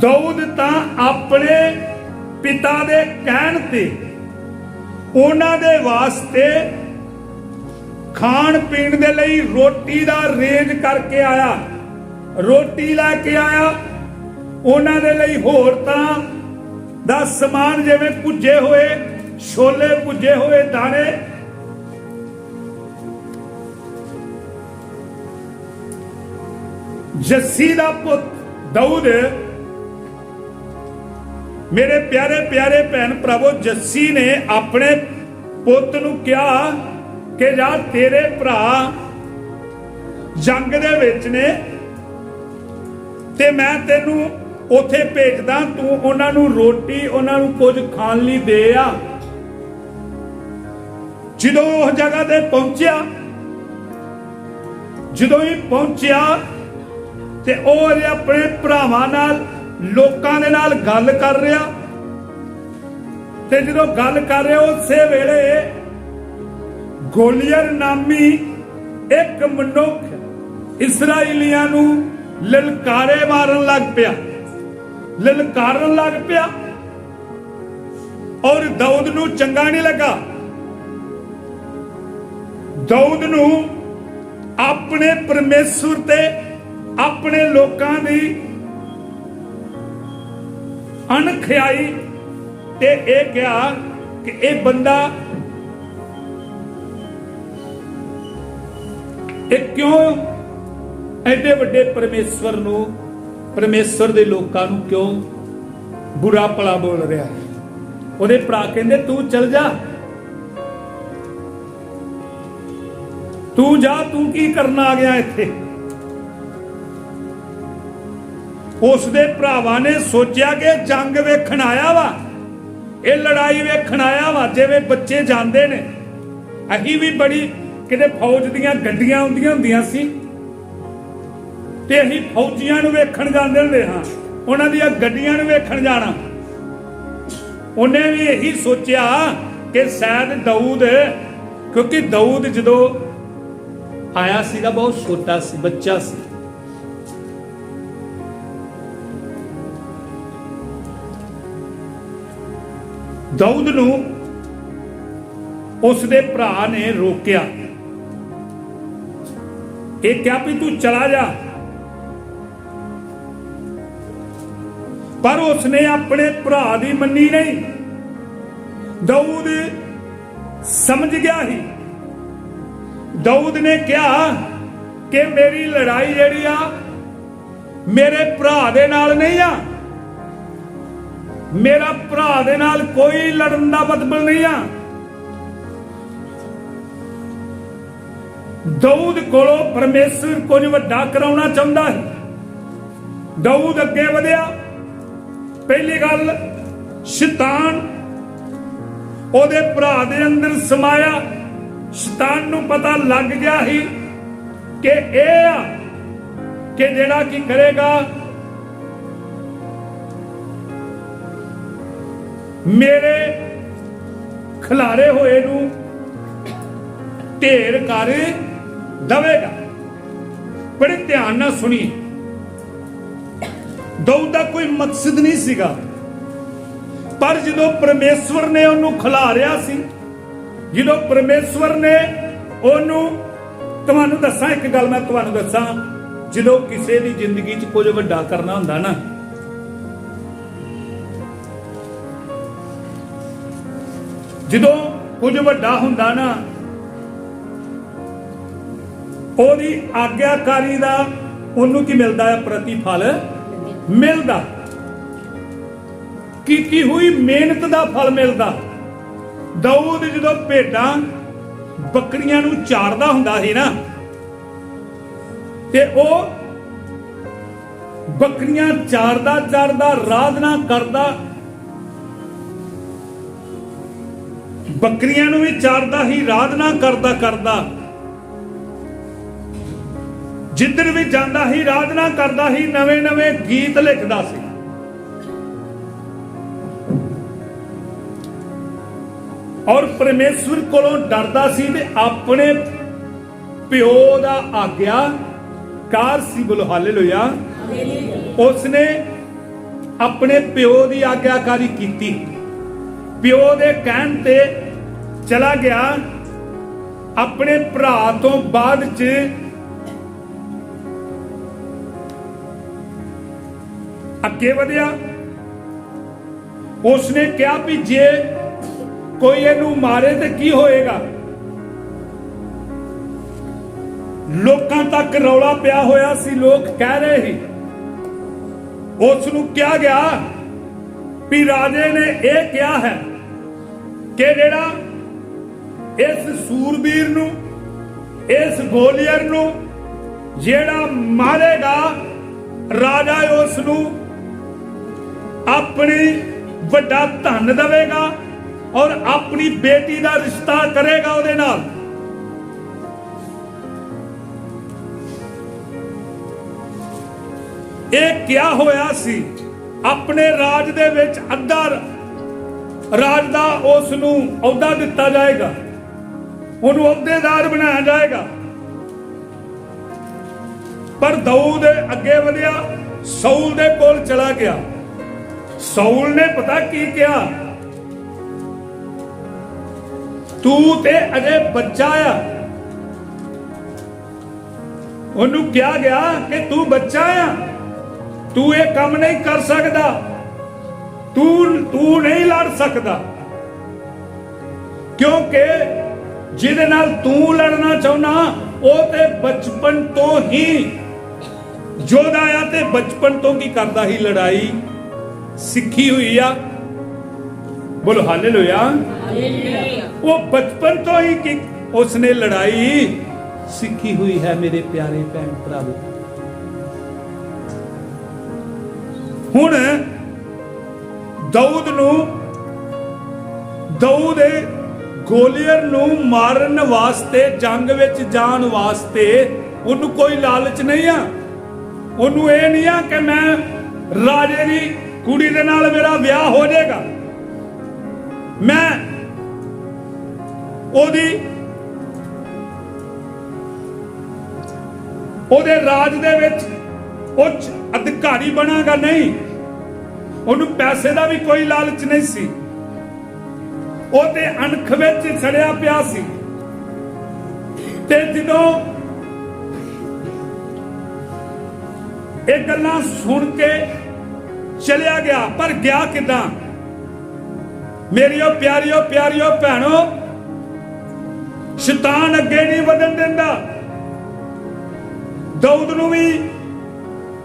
ਦਾਊਦ ਤਾਂ ਆਪਣੇ ਪਿਤਾ ਦੇ ਕਹਿਣ ਤੇ। ਉਹਨਾਂ ਦੇ ਵਾਸਤੇ ਖਾਣ ਪੀਣ ਦੇ ਲਈ ਰੋਟੀ ਦਾ ਰੇਂਜ ਕਰਕੇ ਆਇਆ। ਰੋਟੀ ਲੈ ਕੇ ਆਇਆ। ਉਹਨਾਂ ਦੇ ਲਈ ਹੋਰ ਤਾਂ ਦਾ ਸਮਾਨ ਜਿਵੇਂ ਭੁੱਜੇ ਹੋਏ, ਛੋਲੇ ਭੁੱਜੇ ਹੋਏ, ਦਾਣੇ। ਜੱਸੀ ਦਾ ਪੁੱਤ ਦਾਊਦ ਮੇਰੇ ਪਿਆਰੇ ਪਿਆਰੇ ਭੈਣ ਭਰਾਵੋ, ਜੱਸੀ ਨੇ ਆਪਣੇ ਪੁੱਤ ਨੂੰ ਕਿਹਾ ਕਿ ਜਾ ਤੇਰੇ ਭਰਾ ਜੰਗ ਦੇ ਵਿੱਚ ਨੇ ਤੇ ਮੈਂ ਤੈਨੂੰ ਉਥੇ ਭੇਜਦਾ, ਤੂੰ ਉਹਨਾਂ ਨੂੰ ਰੋਟੀ, ਉਹਨਾਂ ਨੂੰ ਕੁਝ ਖਾਣ ਲਈ ਦੇ ਆ। ਜਦੋਂ ਉਹ ਜਗ੍ਹਾ ਤੇ ਪਹੁੰਚਿਆ, ਜਦੋਂ ਹੀ ਪਹੁੰਚਿਆ ਤੇ ਉਹ ਅਜੇ ਆਪਣੇ ਭਰਾਵਾਂ ਨਾਲ ਲੋਕਾਂ ਦੇ ਨਾਲ ਗੱਲ ਕਰ ਰਿਹਾ। ਤੇ ਜਦੋਂ ਗੱਲ ਕਰ ਰਿਹਾ, ਉਸੇ ਵੇਲੇ ਗੋਲੀਅਰ ਨਾਮੀ ਇੱਕ ਮਨੁੱਖ ਇਸرائیਲੀਆਂ ਨੂੰ ਲਲਕਾਰੇ ਮਾਰਨ ਲੱਗ ਪਿਆ। ਲਲਕਾਰਨ ਲੱਗ ਪਿਆ ਔਰ ਦਾਊਦ ਨੂੰ ਚੰਗਾ ਨਹੀਂ ਲੱਗਾ। ਦਾਊਦ ਨੂੰ ਆਪਣੇ ਪਰਮੇਸੁਰ ਤੇ ਆਪਣੇ ਲੋਕਾਂ ਦੀ ਅਣਖਿਆਈ ਤੇ ਇਹ ਕਿਹਾ ਕਿ ਇਹ ਬੰਦਾ ਇਹ ਕਿਉਂ ਐਡੇ ਵੱਡੇ ਪਰਮੇਸ਼ਵਰ ਨੂੰ, ਪਰਮੇਸ਼ਵਰ ਦੇ ਲੋਕਾਂ ਨੂੰ ਕਿਉਂ ਬੁਰਾ ਭਲਾ ਬੋਲ ਰਿਹਾ ਉਹਦੇ ਭਰਾ ਕਹਿੰਦੇ, ਤੂੰ ਚਲ ਜਾ। ਤੂੰ ਜਾ, ਤੂੰ ਕੀ ਕਰਨ ਆ ਗਿਆ ਇੱਥੇ? ਉਸ ਦੇ ਭਰਾਵਾਂ ਨੇ ਸੋਚਿਆ ਕਿ ਜੰਗ ਵੇਖਣ ਆਇਆ ਵਾ। ਇਹ ਲੜਾਈ ਵੇਖਣ ਆਇਆ ਵਾ, ਜਿਵੇਂ ਬੱਚੇ ਜਾਂਦੇ ਨੇ। ਅਸੀਂ ਵੀ ਬੜੀ ਕਿਤੇ ਫੌਜ ਦੀਆਂ ਗੱਡੀਆਂ ਹੁੰਦੀਆਂ ਹੁੰਦੀਆਂ ਸੀ। ਤੇ ਅਸੀਂ ਫੌਜੀਆਂ ਨੂੰ ਵੇਖਣ ਜਾਂਦੇ ਹੁੰਦੇ ਹਾਂ। ਉਹਨਾਂ ਦੀਆਂ ਗੱਡੀਆਂ ਨੂੰ ਵੇਖਣ ਜਾਣਾ। ਉਹਨੇ ਵੀ ਇਹੀ ਸੋਚਿਆ ਕਿ ਸ਼ਾਇਦ ਦਾਊਦ, ਕਿਉਂਕਿ ਦਾਊਦ ਜਦੋਂ ਆਇਆ ਸੀਗਾ, ਬਹੁਤ ਛੋਟਾ ਸੀ, ਬੱਚਾ ਸੀ। ਦਾਊਦ ਨੂੰ ਉਸ ਦੇ ਭਰਾ ਨੇ ਰੋਕਿਆ। ਇਹ ਕਿਹਾ ਵੀ ਤੂੰ ਚਲਾ ਜਾ। ਪਰ ਉਸਨੇ ਆਪਣੇ ਭਰਾ ਦੀ ਮੰਨੀ ਨਹੀਂ। ਦਾਊਦ ਸਮਝ ਗਿਆ ਹੀ ਦਾਊਦ ਨੇ ਕਿਹਾ ਕਿ ਮੇਰੀ ਲੜਾਈ ਜਿਹੜੀ ਆ ਮੇਰੇ ਭਰਾ ਦੇ ਨਾਲ ਨਹੀਂ ਆ। ਮੇਰਾ ਭਰਾ ਦੇ ਨਾਲ ਕੋਈ ਲੜਨ ਦਾ ਮਤਲਬ ਨਹੀਂ ਆ। ਦਾਊਦ ਕੋਲੋਂ ਪਰਮੇਸ਼ਰ ਕੁਝ ਵੱਡਾ ਕਰਾਉਣਾ ਚਾਹੁੰਦਾ ਹੈ। ਦਾਊਦ ਅੱਗੇ ਵਧਿਆ। ਪਹਿਲੀ ਗੱਲ, ਸ਼ੈਤਾਨ ਉਹਦੇ ਭਰਾ ਦੇ ਅੰਦਰ ਸਮਾਇਆ। ਸ਼ੈਤਾਨ ਨੂੰ ਪਤਾ ਲੱਗ ਗਿਆ ਸੀ ਕਿ ਇਹ ਆ ਕਿ ਜਿਹੜਾ ਕੀ ਕਰੇਗਾ ਮੇਰੇ ਖਿਲਾਰੇ ਹੋਏ ਨੂੰ ਢੇਰ ਕਰ ਦਵੇਗਾ। ਬੜੇ ਧਿਆਨ ਨਾਲ ਸੁਣੀ। ਦਾਊਦ ਦਾ ਕੋਈ ਮਕਸਦ ਨਹੀਂ ਸੀਗਾ। ਪਰ ਜਦੋਂ ਪਰਮੇਸ਼ਵਰ ਨੇ ਉਹਨੂੰ ਖਿਲਾਰਿਆ ਸੀ, ਜਦੋਂ ਪਰਮੇਸ਼ਵਰ ਨੇ ਉਹਨੂੰ, ਤੁਹਾਨੂੰ ਦੱਸਾਂ, ਇੱਕ ਗੱਲ ਮੈਂ ਤੁਹਾਨੂੰ ਦੱਸਾਂ, ਜਦੋਂ ਕਿਸੇ ਦੀ ਜ਼ਿੰਦਗੀ 'ਚ ਕੁਝ ਵੱਡਾ ਕਰਨਾ ਹੁੰਦਾ ਨਾ ਜਦੋਂ ਕੁਝ ਵੱਡਾ ਹੁੰਦਾ ਨਾ, ਉਹਦੀ ਆਗਿਆਕਾਰੀ ਦਾ ਉਹਨੂੰ ਕੀ ਮਿਲਦਾ ਹੈ? ਪ੍ਰਤੀਫਲ ਮਿਲਦਾ। ਕੀਤੀ ਹੋਈ ਮਿਹਨਤ ਦਾ ਫਲ ਮਿਲਦਾ। ਦਾਊਦ ਜਦੋਂ ਭੇਡਾਂ ਬੱਕਰੀਆਂ ਨੂੰ ਚਾਰਦਾ ਹੁੰਦਾ ਸੀ ਨਾ, ਤੇ ਉਹ ਬੱਕਰੀਆਂ ਚਾਰਦਾ ਚਾਰਦਾ ਰਾਧਨਾ ਕਰਦਾ ਬੱਕਰੀਆਂ ਨੂੰ ਵੀ ਚਾਰਦਾ ਹੀ ਰਾਧਨਾ ਕਰਦਾ ਕਰਦਾ। ਜਿੱਧਰ ਵੀ ਜਾਂਦਾ ਹੀ ਰਾਧਨਾ ਕਰਦਾ ਹੀ, ਨਵੇਂ ਨਵੇਂ ਗੀਤ ਲਿਖਦਾ ਸੀ। ਔਰ ਪਰਮੇਸ਼ਵਰ ਕੋਲੋਂ ਡਰਦਾ ਸੀ ਤੇ ਆਪਣੇ ਪਿਓ ਦਾ ਆਗਿਆ ਕਾਰ ਸੀ ਬੋਲੋ, ਹਾਲੇਲੂਇਆ। ਉਸਨੇ ਆਪਣੇ ਪਿਓ ਦੀ ਆਗਿਆਕਾਰੀ ਕੀਤੀ। ਪਿਓ ਦੇ ਕਹਿਣ ਤੇ ਚਲਾ ਗਿਆ, ਆਪਣੇ ਭਰਾ ਤੋਂ ਬਾਅਦ ਚ ਅੱਗੇ ਵਧਿਆ। ਉਸਨੇ ਕਿਹਾ ਵੀ ਜੇ ਕੋਈ ਇਹਨੂੰ ਮਾਰੇ ਤੇ ਕੀ ਹੋਏਗਾ? ਲੋਕਾਂ ਤੱਕ ਰੌਲਾ ਪਿਆ ਹੋਇਆ ਸੀ, ਲੋਕ ਕਹਿ ਰਹੇ ਸੀ। ਉਸ ਨੂੰ ਕਿਹਾ ਗਿਆ ਵੀ ਰਾਜੇ ਨੇ ਇਹ ਕਿਹਾ ਹੈ ਕਿ ਜਿਹੜਾ ਇਸ ਸੂਰਬੀਰ ਨੂੰ, ਇਸ ਗੋਲੀਅਰ ਨੂੰ, ਜਿਹੜਾ ਮਾਰੇਗਾ ਰਾਜਾ ਉਸ ਨੂੰ, ਆਪਣੀ ਵੱਡਾ ਧਨ ਦੇਵੇਗਾ ਔਰ ਆਪਣੀ ਬੇਟੀ ਦਾ ਰਿਸ਼ਤਾ ਕਰੇਗਾ ਉਹਦੇ ਨਾਲ। ਇਹ ਕਿਹਾ ਹੋਇਆ ਸੀ? ਆਪਣੇ ਰਾਜ ਦੇ ਵਿੱਚ ਅੱਧਾ ਰਾਜ ਦਾ ਉਸ ਨੂੰ ਅਹੁਦਾ ਦਿੱਤਾ ਜਾਏਗਾ। ਉਹਨੂੰ ਅਹੁਦੇਦਾਰ ਬਣਾਇਆ ਜਾਏਗਾ। ਪਰ ਦਾਊਦ ਅੱਗੇ ਵਧਿਆ ਸੌਲ ਦੇ ਕੋਲ ਚਲਾ ਗਿਆ। ਸੌਲ ਨੇ ਪਤਾ ਕੀ ਕਿਹਾ? ਤੂੰ ਤੇ ਅਜੇ ਬੱਚਾ ਆ। ਉਹਨੂੰ ਕਿਹਾ ਗਿਆ ਕਿ ਤੂੰ ਬੱਚਾ ਆ। ਤੂੰ ਇਹ ਕੰਮ ਨਹੀਂ ਕਰ ਸਕਦਾ। ਤੂੰ ਤੂੰ ਨਹੀਂ ਲੜ ਸਕਦਾ। ਕਿਉਂਕਿ ਜਿਹਦੇ ਨਾਲ ਤੂੰ ਲੜਨਾ ਚਾਹੁੰਦਾ ਉਹ ਤੇ ਬਚਪਨ ਤੋਂ ਹੀ ਜੋਧਾ ਆ ਤੇ ਬਚਪਨ ਤੋਂ ਕੀ ਕਰਦਾ ਹੀ ਲੜਾਈ ਸਿੱਖੀ ਹੋਈ ਆ। ਬੋਲੋ ਹਾਲੇਲੂਇਆ। ਉਹ ਬਚਪਨ ਤੋਂ ਹੀ ਕਿ ਉਸਨੇ ਲੜਾਈ ਸਿੱਖੀ ਹੋਈ ਹੈ ਮੇਰੇ ਪਿਆਰੇ ਭੈਣ ਭਰਾਵੋ। ਹੁਣ ਦਾਊਦ ਨੂੰ ਦਾਊਦ ਗੋਲੀਅਰ ਨੂੰ ਮਾਰਨ ਵਾਸਤੇ, ਜੰਗ ਵਿੱਚ ਜਾਣ ਵਾਸਤੇ ਉਹਨੂੰ ਕੋਈ ਲਾਲਚ ਨਹੀਂ ਆ। ਉਹਨੂੰ ਇਹ ਨਹੀਂ ਆ ਕਿ ਮੈਂ ਰਾਜੇ ਦੀ ਕੁੜੀ ਦੇ ਨਾਲ ਮੇਰਾ ਵਿਆਹ ਹੋ ਜਾਏਗਾ। ਮੈਂ ਉਹਦੀ ਉਹਦੇ ਰਾਜ ਦੇ ਵਿੱਚ ਉੱਚ ਅਧਿਕਾਰੀ ਬਣਾਗਾ ਨਹੀਂ। ਉਹਨੂੰ ਪੈਸੇ ਦਾ ਵੀ ਕੋਈ ਲਾਲਚ ਨਹੀਂ ਸੀ। ਉਹ ਤੇ ਅਣਖ ਵਿੱਚ ਸੜਿਆ ਪਿਆ ਸੀ। ਤੇ ਜਦੋਂ ਇਹ ਗੱਲਾਂ ਸੁਣ ਕੇ ਚਲਿਆ ਗਿਆ, ਪਰ ਗਿਆ ਕਿਦਾਂ? ਮੇਰੀਓ ਪਿਆਰਿਓ ਪਿਆਰਿਓ ਭੈਣੋ, ਸ਼ੈਤਾਨ ਅੱਗੇ ਨਹੀਂ ਵਧਣ ਦਿੰਦਾ। ਦਾਊਦ ਨੂੰ ਵੀ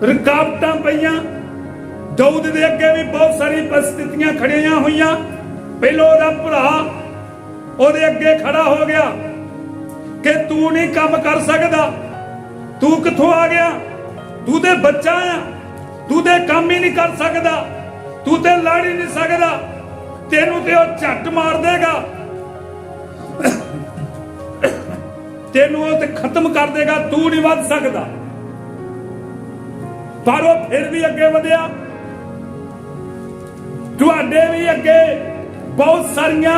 ਰੁਕਾਵਟਾਂ ਪਈਆਂ। ਦਾਊਦ ਦੇ ਅੱਗੇ ਵੀ ਬਹੁਤ ਸਾਰੀ ਪਰਿਸਥਿਤੀਆਂ ਖੜੀਆਂ ਹੋਈਆਂ। ਪਹਿਲਾਂ ਉਹਦਾ ਭਰਾ ਉਹਦੇ ਅੱਗੇ ਖੜਾ ਹੋ ਗਿਆ ਕਿ ਤੂੰ ਨਹੀਂ ਕੰਮ ਕਰ ਸਕਦਾ। ਤੂੰ ਕਿੱਥੋਂ ਆ ਗਿਆ? ਤੂੰ ਤੇ ਬੱਚਾ ਆ। ਤੂੰ ਤੇ ਕੰਮ ਹੀ ਨਹੀਂ ਕਰ ਸਕਦਾ। ਤੂੰ ਤੇ ਲੜ ਹੀ ਨਹੀਂ ਸਕਦਾ। ਤੈਨੂੰ ਤੇ ਉਹ ਝੱਟ ਮਾਰ ਦੇਗਾ। ਤੈਨੂੰ ਉਹ ਤੇ ਖਤਮ ਕਰ ਦੇਗਾ। ਤੂੰ ਨਹੀਂ ਵੱਧ ਸਕਦਾ। ਪਰ ਉਹ ਫਿਰ ਵੀ ਅੱਗੇ ਵਧਿਆ। ਤੁਹਾਡੇ ਵੀ ਅੱਗੇ ਬਹੁਤ ਸਾਰੀਆਂ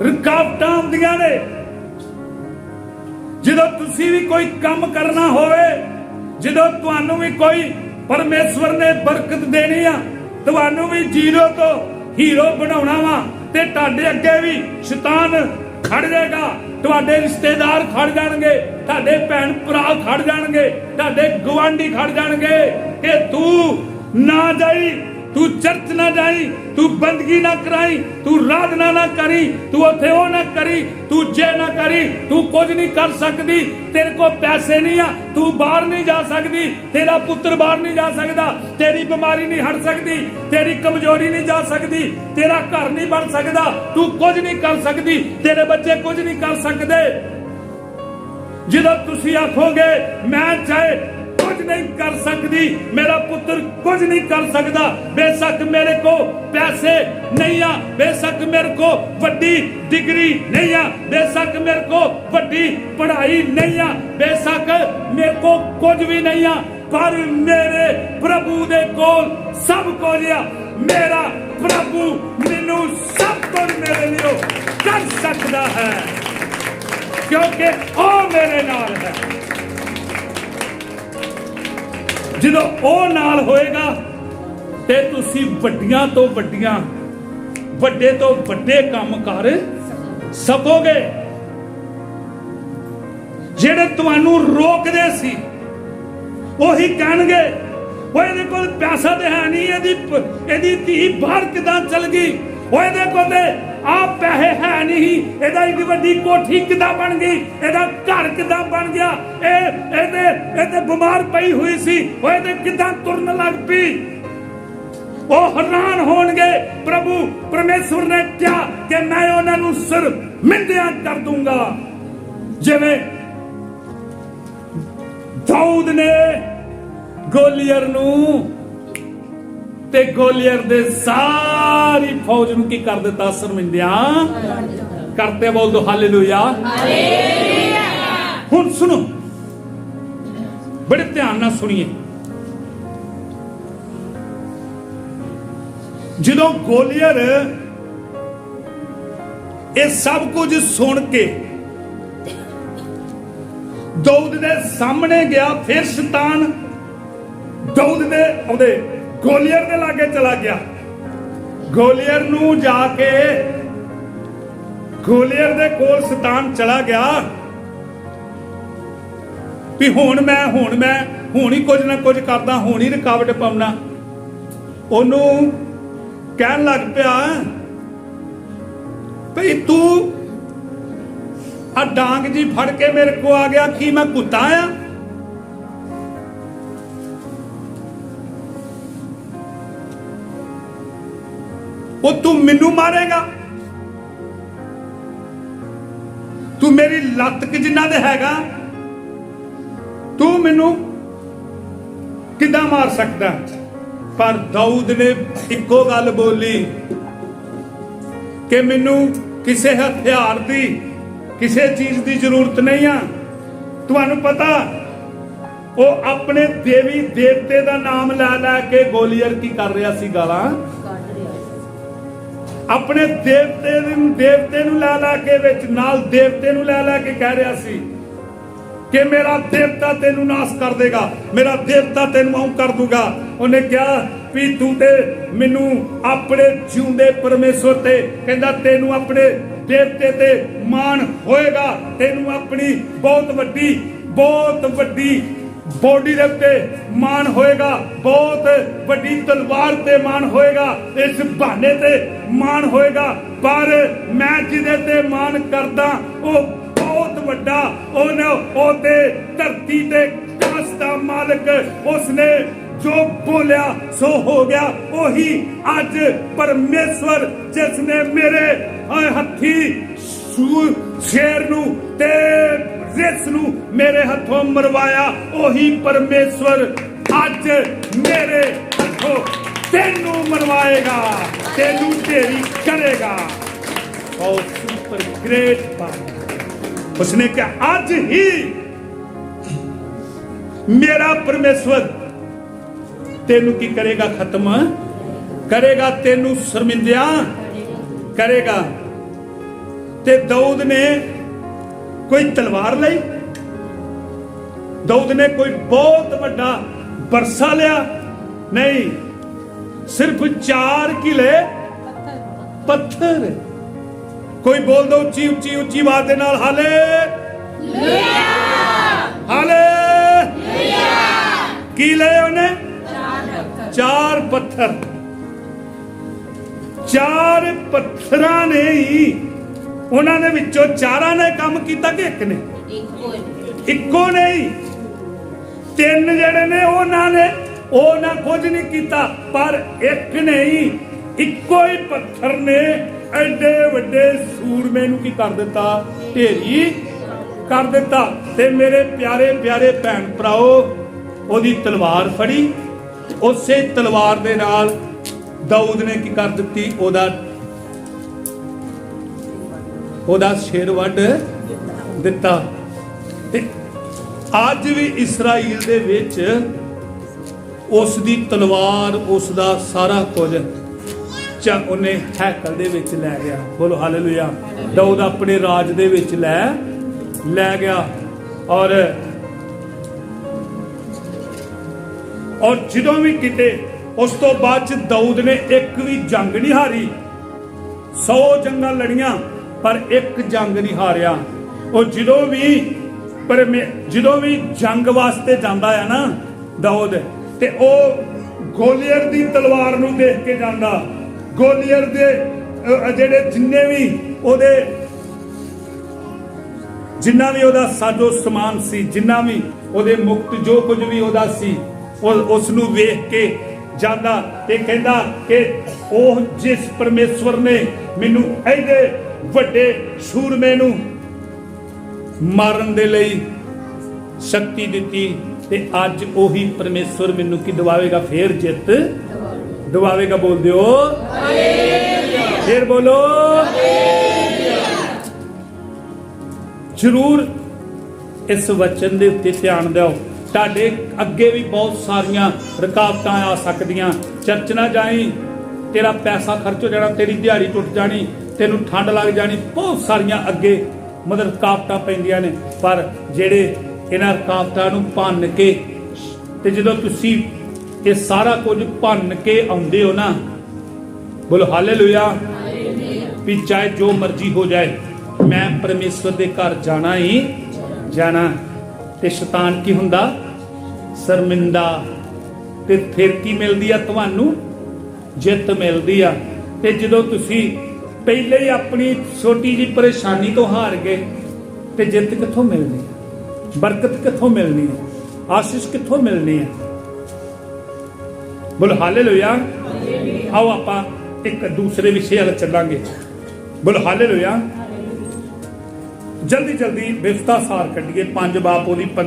ਰੁਕਾਵਟਾਂ ਆਉਂਦੀਆਂ ਨੇ। ਜਦੋਂ ਤੁਸੀਂ ਵੀ ਕੋਈ ਕੰਮ ਕਰਨਾ ਹੋਵੇ, ਜਦੋਂ ਤੁਹਾਨੂੰ ਵੀ ਕੋਈ ਪਰਮੇਸ਼ਵਰ ਨੇ ਬਰਕਤ ਦੇਣੀ ਆ, ਤੁਹਾਨੂੰ ਵੀ ਜ਼ੀਰੋ ਤੋਂ ਹੀਰੋ ਬਣਾਉਣਾ ਵਾ ਤੇ ਤੁਹਾਡੇ ਅੱਗੇ ਵੀ ਸ਼ੈਤਾਨ ਖੜ ਜਾਏਗਾ। ਤੁਹਾਡੇ ਰਿਸ਼ਤੇਦਾਰ ਖੜ ਜਾਣਗੇ, ਤੁਹਾਡੇ ਭੈਣ ਭਰਾ ਖੜ ਜਾਣਗੇ, ਤੁਹਾਡੇ ਗਵਾਂਢੀ ਖੜ ਜਾਣਗੇ ਕਿ ਤੂੰ ਨਾ ਜਾਈ ਤੂੰ ਚਰਚ ਨਾ ਜਾਈ, ਤੂੰ ਬੰਦਗੀ ਨਾ ਕਰਾਈ, ਤੂੰ ਰਾਧਨਾ ਨਾ ਕਰੀ, ਤੂੰ ਉੱਥੇ ਉਹ ਨਾ ਕਰੀ, ਤੂੰ ਜੇ ਨਾ ਕਰੀ, ਤੂੰ ਕੁਝ ਨਹੀਂ ਕਰ ਸਕਦੀ, ਤੇਰੇ ਕੋਲ ਪੈਸੇ ਨਹੀਂ ਆ, ਤੂੰ ਬਾਹਰ ਨਹੀਂ ਜਾ ਸਕਦੀ, ਤੇਰਾ ਪੁੱਤਰ ਬਾਹਰ ਨਹੀਂ ਜਾ ਸਕਦਾ, ਤੇਰੀ ਬਿਮਾਰੀ ਨਹੀਂ ਹਟ ਸਕਦੀ, ਤੇਰੀ ਕਮਜ਼ੋਰੀ ਨਹੀਂ ਜਾ ਸਕਦੀ, ਤੇਰਾ ਘਰ ਨਹੀਂ ਬਣ ਸਕਦਾ, ਤੂੰ ਕੁਝ ਨਹੀਂ ਕਰ ਸਕਦੀ, ਤੇਰੇ ਬੱਚੇ ਕੁਝ ਨਹੀਂ ਕਰ ਸਕਦੇ। ਜਦੋਂ ਤੁਸੀਂ ਆਖੋਗੇ, ਮੈਂ ਚਾਹੇ ਕੁਝ ਨਹੀਂ ਕਰ ਸਕਦੀ। ਮੇਰਾ ਪੁੱਤਰ ਕੁਝ ਨਹੀਂ ਕਰ ਸਕਦਾ। ਬੇਸ਼ੱਕ ਮੇਰੇ ਕੋ ਪੈਸੇ ਨਹੀਂ ਆ। ਬੇਸ਼ੱਕ ਮੇਰੇ ਕੋ ਵੱਡੀ ਡਿਗਰੀ ਨਹੀਂ ਆ। ਬੇਸ਼ੱਕ ਮੇਰੇ ਕੋ ਵੱਡੀ ਪੜ੍ਹਾਈ ਨਹੀਂ ਆ। ਬੇਸ਼ੱਕ ਮੇਰੇ ਕੋ ਕੁਝ ਵੀ ਨਹੀਂ ਆ। ਪਰ ਮੇਰੇ ਪ੍ਰਭੂ ਦੇ ਕੋਲ ਸਭ ਕੁਝ ਆ। ਮੇਰਾ ਪ੍ਰਭੂ ਮੈਨੂੰ ਸਭ ਕੁਝ ਮੇਰੇ ਲਈ ਕਰ ਸਕਦਾ ਹੈ। ਕਿਉਂਕਿ ਉਹ ਮੇਰੇ ਨਾਲ ਹੈ। ਜਦੋਂ ਉਹ ਨਾਲ ਹੋਏਗਾ, ਤੇ ਤੁਸੀਂ ਵੱਡੀਆਂ ਤੋਂ ਵੱਡੀਆਂ, ਵੱਡੇ ਤੋਂ ਵੱਡੇ ਕੰਮ ਕਰ ਸਕੋਗੇ। ਜਿਹੜੇ ਤੁਹਾਨੂੰ ਰੋਕਦੇ ਸੀ, ਉਹੀ ਕਹਿਣਗੇ ਉਹ ਇਹਦੇ ਕੋਲ ਪੈਸਾ ਤੇ ਹੈ ਨਹੀਂ, ਇਹਦੀ ਇਹਦੀ ਧੀ ਬਾਹਰ ਕਿਦਾਂ ਚਲ ਗਈ? ਉਹ ਇਹਦੇ ਕੋਲ ਤੇ ਆ ਪੈਸੇ ਹੈ ਨਹੀਂ। ਇਹਦਾ ਇੰਨੀ ਵੱਡੀ ਕੋਠੀ ਕਿਦਾਂ ਬਣ ਗਈ? ਇਹਦਾ ਘਰ ਕਿਦਾਂ ਬਣ ਗਿਆ? ਇਹ ਇਹਦੇ ਇਹਦੇ ਬਿਮਾਰ ਪਈ ਹੋਈ ਸੀ। ਉਹ ਇਹਦੇ ਕਿਦਾਂ ਤੁਰਨ ਲੱਗ ਪਈ? ਉਹ ਹੈਰਾਨ ਹੋਣਗੇ। ਪ੍ਰਭੂ ਪਰਮੇਸ਼ਵਰ ਨੇ ਕਿਹਾ ਕਿ ਮੈਂ ਉਹਨਾਂ ਨੂੰ ਸਿਰਫ ਮਿੰਦਿਆ ਕਰ ਦੂੰਗਾ। ਜਿਵੇਂ ਦਾਊਦ ਨੇ ਗੋਲੀਅਰ ਨੂੰ ਤੇ ਗੋਲੀਅਰ ਦੇ ਸਾਰੀ ਫੌਜ ਨੂੰ ਕੀ ਕਰ ਦਿੱਤਾ? ਸ਼ਰਮਿੰਦਿਆਂ ਕਰਤੇ ਬੋਲ ਦੋ ਹਾਲੇਲੂਇਆ। ਹੁਣ ਸੁਣੋ। ਬੜੇ ਧਿਆਨ ਨਾਲ ਸੁਣੀਏ। ਜਦੋਂ ਗੋਲੀਅਰ ਇਹ ਸਭ ਕੁਝ ਸੁਣ ਕੇ ਦਾਊਦ ਦੇ ਸਾਹਮਣੇ ਗਿਆ ਫਿਰ ਸ਼ੈਤਾਨ ਦਾਊਦ ਦੇ ਉਹਦੇ ਗੋਲੀਅਰ ਦੇ ਲਾਗੇ ਚਲਾ ਗਿਆ। ਗੋਲੀਅਰ ਨੂੰ ਜਾ ਕੇ ਗੋਲੀਅਰ ਦੇ ਕੋਲ ਸ਼ੈਤਾਨ ਚਲਾ ਗਿਆ। ਵੀ ਹੁਣ ਮੈਂ ਹੁਣ ਮੈਂ, ਹੁਣ ਹੀ ਕੁਝ ਨਾ ਕੁਝ ਕਰਦਾ, ਹੁਣ ਹੀ ਰੁਕਾਵਟ ਪਾਉਣਾ। ਉਹਨੂੰ ਕਹਿਣ ਲੱਗ ਪਿਆ, ਭਈ ਤੂੰ ਆ ਡਾਂਗ ਜੀ ਫੜ ਕੇ ਮੇਰੇ ਕੋ ਆ ਗਿਆ, ਕੀ ਮੈਂ ਕੁੱਤਾ ਆ? ਉਹ ਤੂੰ ਮੈਨੂੰ ਮਾਰੇਗਾ। ਤੂੰ ਮੇਰੀ ਲੱਤ ਕਿ ਜਿੰਨਾ ਦੇ ਹੈਗਾ, ਤੂੰ ਮੈਨੂੰ ਕਿੱਦਾਂ ਮਾਰ ਸਕਦਾ? ਪਰ ਦਾਊਦ ਨੇ ਇੱਕੋ ਗੱਲ ਬੋਲੀ ਕਿ ਮੈਨੂੰ ਕਿਸੇ ਹਥਿਆਰ ਦੀ, ਕਿਸੇ ਚੀਜ਼ ਦੀ ਜ਼ਰੂਰਤ ਨਹੀਂ ਆ। ਤੁਹਾਨੂੰ ਪਤਾ, ਉਹ ਆਪਣੇ ਦੇਵੀ ਦੇਵਤੇ ਦਾ ਨਾਮ ਲੈ ਲੈ ਕੇ ਗੋਲੀਅਰ ਕੀ ਕਰ ਰਿਹਾ ਸੀ ਗਾਲਾਂ? ਆਪਣੇ ਦੇਵਤੇ ਨੂੰ ਦੇਵਤੇ ਨੂੰ ਲੈ ਲੈ ਕੇ ਵਿੱਚ ਨਾਲ ਦੇਵਤੇ ਨੂੰ ਲੈ ਲੈ ਕੇ ਕਹਿ ਰਿਹਾ ਸੀ ਕਿ ਮੇਰਾ ਦੇਵਤਾ ਤੈਨੂੰ ਨਾਸ ਕਰ ਦੇਗਾ, ਮੇਰਾ ਦੇਵਤਾ ਤੈਨੂੰ ਆਉਂ ਕਰ ਦੂਗਾ। ਉਹਨੇ ਕਿਹਾ ਵੀ ਤੂੰ ਤੇ ਮੈਨੂੰ ਆਪਣੇ ਜਿਉਂਦੇ ਪਰਮੇਸ਼ਵਰ ਤੇ ਕਹਿੰਦਾ ਤੈਨੂੰ ਆਪਣੇ ਦੇਵਤੇ ਤੇ ਮਾਣ ਹੋਏਗਾ, ਤੈਨੂੰ ਆਪਣੀ ਬਹੁਤ ਵੱਡੀ ਬਹੁਤ ਵੱਡੀ ਬੋਡੀ ਦੇ ਉੱਤੇ ਮਾਣ ਹੋਏਗਾ, ਬਹੁਤ ਵੱਡੀ ਤਲਵਾਰ ਤੇ ਮਾਣ ਹੋਏਗਾ, ਇਸ ਬਹਾਨੇ ਤੇ ਮਾਣ ਹੋਏਗਾ, ਪਰ ਮੈਂ ਜਿਹਦੇ ਤੇ ਮਾਣ ਕਰਦਾ, ਉਹ ਬਹੁਤ ਵੱਡਾ ਉਹਨੇ ਉਹ ਧਰਤੀ ਤੇ ਕਾਸ ਦਾ ਮਾਲਕ, ਉਸਨੇ ਜੋ ਬੋਲਿਆ, ਸੋ ਹੋ ਗਿਆ, ਉਹੀ ਅੱਜ ਪਰਮੇਸ਼ਵਰ ਜਿਸ ਨੇ ਮੇਰੇ ਹੱਥੀ ਸੂ- ਸ਼ੇਰ ਨੂੰ ਤੇ ਰਿਸ ਨੂੰ ਮੇਰੇ ਹੱਥੋਂ ਮਰਵਾਇਆ, ਉਹੀ ਪਰਮੇਸ਼ਵਰ ਅੱਜ ਮੇਰੇ ਹੱਥੋਂ ਤੈਨੂੰ ਮਰਵਾਏਗਾ, ਤੈਨੂੰ ਢੇਰੀ ਕਰੇਗਾ। ਔਰ ਸੁਪਰ ਗ੍ਰੇਟ ਬਾਤ ਉਸਨੇ ਕਿਹਾ, ਅੱਜ ਹੀ ਮੇਰਾ ਪਰਮੇਸ਼ਵਰ ਤੈਨੂੰ ਕੀ ਕਰੇਗਾ ਖਤਮ? ਕਰੇਗਾ ਤੈਨੂੰ ਸਰਮਿੰਦਿਆ, ਕਰੇਗਾ ਤੇ ਦਾਊਦ ਨੇ ਕੋਈ ਤਲਵਾਰ ਲਈ? ਦਾਊਦ ਨੇ ਕੋਈ ਬਹੁਤ ਵੱਡਾ ਬਰਸਾ ਲਿਆ? ਨਹੀਂ, ਸਿਰਫ ਚਾਰ ਕਿਲੇ ਪੱਥਰ। ਕੋਈ ਬੋਲ ਦੋ ਉੱਚੀ ਉੱਚੀ ਉੱਚੀ ਆਵਾਜ਼ ਦੇ ਨਾਲ, ਹਾਲੇ। ਹਾਲੇ। ਕੀ ਲਏ ਉਹਨੇ? ਚਾਰ ਪੱਥਰ। ਚਾਰ ਪੱਥਰਾਂ ਨੇ ਹੀ ਉਹਨਾਂ ਦੇ ਵਿੱਚੋਂ ਚਾਰਾਂ ਨੇ ਕੰਮ ਕੀਤਾ ਕਿ ਇੱਕ ਨੇ? ਇੱਕੋ ਨਹੀਂ ਤਿੰਨ ਜਿਹੜੇ ਨੇ ਉਹਨਾਂ ਨੇ ਉਹ ਨਾ ਕੁਝ ਨਹੀਂ ਕੀਤਾ ਪਰ ਇੱਕ ਨੇ ਹੀ। ਇੱਕੋ ਹੀ ਪੱਥਰ ਨੇ ਐਡੇ ਵੱਡੇ ਸੂਰਮੇ ਨੂੰ ਕੀ ਕਰ ਦਿੱਤਾ? ਢੇਰੀ ਕਰ ਦਿੱਤਾ। ਤੇ ਮੇਰੇ ਪਿਆਰੇ ਪਿਆਰੇ ਭੈਣ ਭਰਾਓ ਉਹਦੀ ਤਲਵਾਰ ਫੜੀ। ਉਸੇ ਤਲਵਾਰ ਦੇ ਨਾਲ ਦਾਊਦ ਨੇ ਕੀ ਕਰ ਦਿੱਤੀ? ਉਹਦਾ ਉਹਦਾ ਸ਼ੇਰ ਵੱਢ ਦਿੱਤਾ। ਤੇ ਅੱਜ ਵੀ ਇਸਰਾਈਲ ਦੇ ਵਿੱਚ ਉਸ ਦੀ ਤਲਵਾਰ, ਉਸ ਦਾ ਸਾਰਾ ਕੁਝ ਚਾ ਉਹਨੇ ਹੈਕਲ ਦੇ ਵਿੱਚ ਲੈ ਗਿਆ। ਬੋਲੋ ਹਾਲੇਲੂਇਆ। ਦਾਊਦ ਆਪਣੇ ਰਾਜ ਦੇ ਵਿੱਚ ਲੈ ਲੈ ਗਿਆ। ਔਰ ਔਰ ਜਦੋਂ ਵੀ ਕਿਤੇ ਉਸ ਤੋਂ ਬਾਅਦ ਚ ਦਾਊਦ ਨੇ ਇੱਕ ਵੀ ਜੰਗ ਨਹੀਂ ਹਾਰੀ 100 ਜੰਗਾਂ ਲੜੀਆਂ। ਪਰ ਇੱਕ ਜੰਗ ਨਹੀਂ ਹਾਰਿਆ। ਉਹ ਜਦੋਂ ਵੀ ਪਰ ਜਦੋਂ ਵੀ ਜੰਗ ਵਾਸਤੇ ਜਾਂਦਾ ਆ ਨਾ ਦਾਊਦ, ਤੇ ਉਹ ਗੋਲੀਅਰ ਦੀ ਤਲਵਾਰ ਨੂੰ ਦੇਖ ਕੇ ਜਾਂਦਾ। ਗੋਲੀਅਰ ਦੇ ਜਿਹੜੇ ਜਿੰਨੇ ਵੀ ਉਹਦੇ, ਜਿੰਨਾ ਵੀ ਉਹਦਾ ਸਾਜੋ ਸਮਾਨ ਸੀ, ਜਿੰਨਾ ਵੀ ਉਹਦੇ ਮੁਕਤ ਜੋ ਕੁਝ ਵੀ ਉਹਦਾ ਸੀ, ਉਹ ਉਸ ਨੂੰ ਵੇਖ ਕੇ ਜਾਂਦਾ ਤੇ ਕਹਿੰਦਾ ਕਿ ਉਹ ਜਿਸ ਪਰਮੇਸ਼ਵਰ ਨੇ ਮੈਨੂੰ ਇਹਦੇ ਵੱਡੇ ਸੂਰਮੇ ਨੂੰ ਮਾਰਨ ਦੇ ਲਈ ਸ਼ਕਤੀ ਦਿੱਤੀ ਤੇ ਅੱਜ ਉਹੀ ਪਰਮੇਸ਼ਵਰ ਮੈਨੂੰ ਕੀ ਦਵਾਵੇਗਾ? ਫੇਰ ਜਿੱਤ ਦਵਾਵੇਗਾ। ਬੋਲ ਦਿਓ। ਫੇਰ ਬੋਲੋ। ਜ਼ਰੂਰ ਇਸ ਵਚਨ ਦੇ ਉੱਤੇ ਧਿਆਨ ਦਿਓ। ਤੁਹਾਡੇ ਅੱਗੇ ਵੀ ਬਹੁਤ ਸਾਰੀਆਂ ਰੁਕਾਵਟਾਂ ਆ ਸਕਦੀਆਂ। ਚਰਚ ਨਾ ਜਾਈ, ਤੇਰਾ ਪੈਸਾ ਖਰਚ ਹੋ ਜਾਣਾ, ਤੇਰੀ ਦਿਹਾੜੀ ਟੁੱਟ ਜਾਣੀ। ਤੈਨੂੰ ਠੰਡ ਲੱਗ ਜਾਣੀ, ਬਹੁਤ ਸਾਰੀਆਂ ਅੱਗੇ ਮਤਲਬ ਰੁਕਾਵਟਾਂ ਪੈਂਦੀਆਂ ਨੇ, ਪਰ ਜਿਹੜੇ ਇਹਨਾਂ ਰੁਕਾਵਟਾਂ ਨੂੰ ਭੰਨ ਕੇ ਤੇ ਜਦੋਂ ਤੁਸੀਂ ਇਹ ਸਾਰਾ ਕੁਝ ਭੰਨ ਕੇ ਆਉਂਦੇ ਹੋ ਨਾ, ਬੋਲੋ ਹਾਲੇਲੂਇਆ ਵੀ ਚਾਹੇ ਜੋ ਮਰਜ਼ੀ ਹੋ ਜਾਏ, ਮੈਂ ਪਰਮੇਸ਼ਵਰ ਦੇ ਘਰ ਜਾਣਾ ਹੀ ਜਾਣਾ। ਤੇ ਸ਼ੈਤਾਨ ਕੀ ਹੁੰਦਾ? ਸ਼ਰਮਿੰਦਾ। ਤੇ ਫਿਰ ਕੀ ਮਿਲਦੀ ਆ ਤੁਹਾਨੂੰ? ਜਿੱਤ ਮਿਲਦੀ ਆ। ਤੇ ਜਦੋਂ ਤੁਸੀਂ ਪਹਿਲੇ ਹੀ ਆਪਣੀ ਛੋਟੀ ਜੀ ਪਰੇਸ਼ਾਨੀ ਤੋਂ ਹਾਰ ਗਏ ਤੇ ਜਿੱਤ ਕਿੱਥੋਂ ਮਿਲਣੀ ਹੈ? ਬਰਕਤ ਕਿੱਥੋਂ ਮਿਲਣੀ ਹੈ? ਆਸ਼ੀਸ਼ ਕਿੱਥੋਂ ਮਿਲਣੀ ਹੈ? ਬੋਲ ਹਾਲੇਲੂਇਆ। ਆਓ ਆਪਾਂ ਇੱਕ ਦੂਸਰੇ ਵਿਸ਼ੇ ਵੱਲ ਚੱਲਾਂਗੇ। ਬੋਲ ਹਾਲੇਲੂਇਆ। ਜਲਦੀ ਜਲਦੀ ਵਿਸਤਾ ਸਾਰ ਕੱਢੀਏ। ਪੰਜ ਬਾਪ ਉਹਦੀ